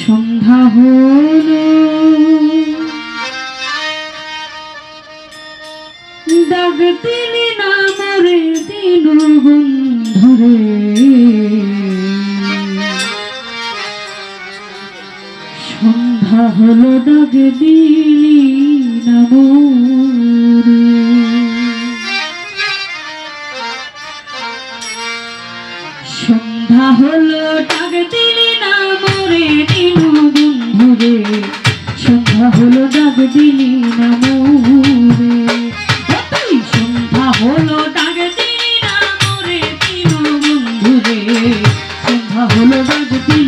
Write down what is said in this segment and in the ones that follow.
সন্ধ্যা হল দাগ দিলি না দিন বন্ধুরে। সন্ধ্যা দিলি Thank you.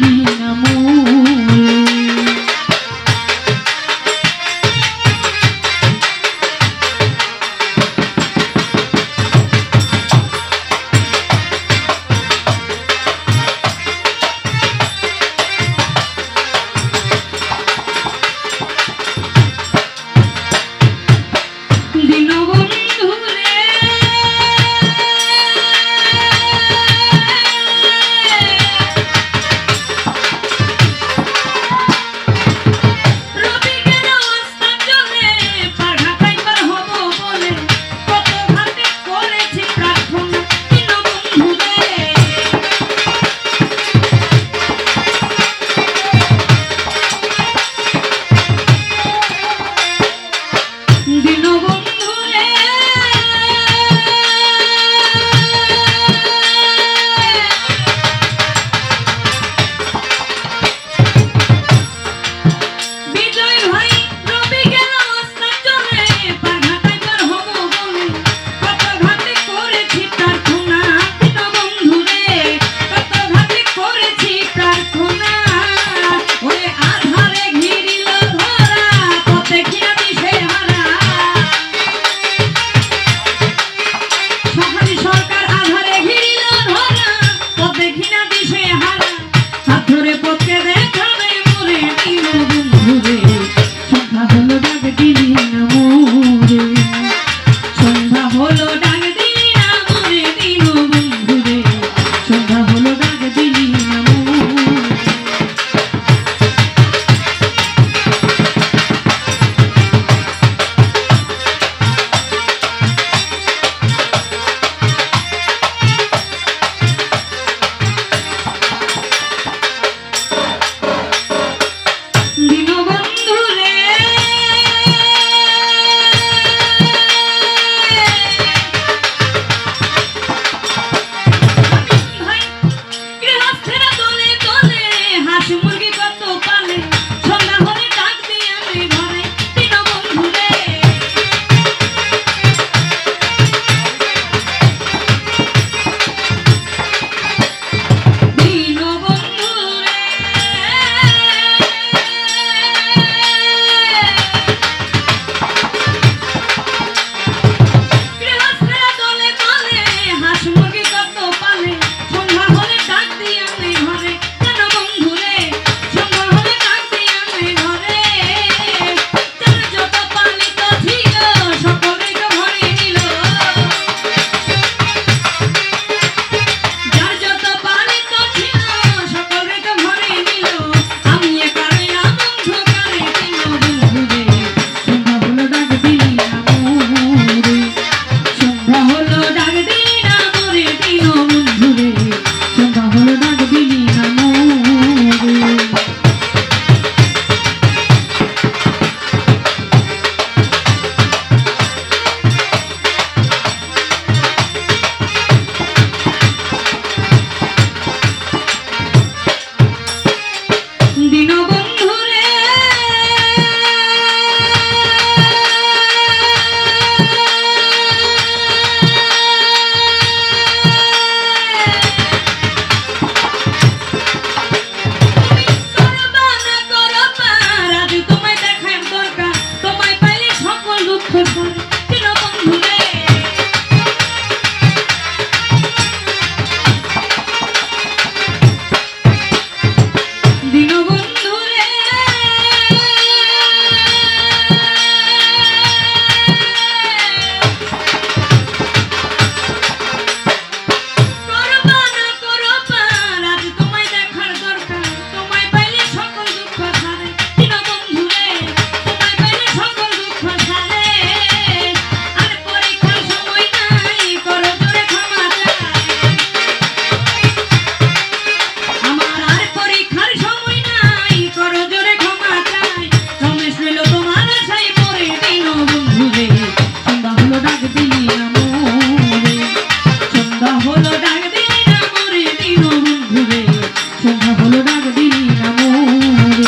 হলো ডাক দিলি না মোর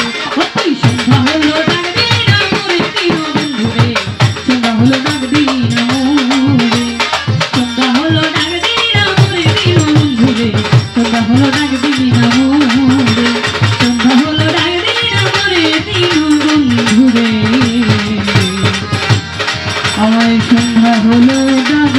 ওই সন্ধ্যা হলো ডাক দিলি না মোর। প্রিয় বন্ধু রে সন্ধ্যা হলো ডাক দিলি না মোর। সন্ধ্যা হলো ডাক দিলি না মোর প্রিয় বন্ধু আমায় সন্ধ্যা হলো ডাক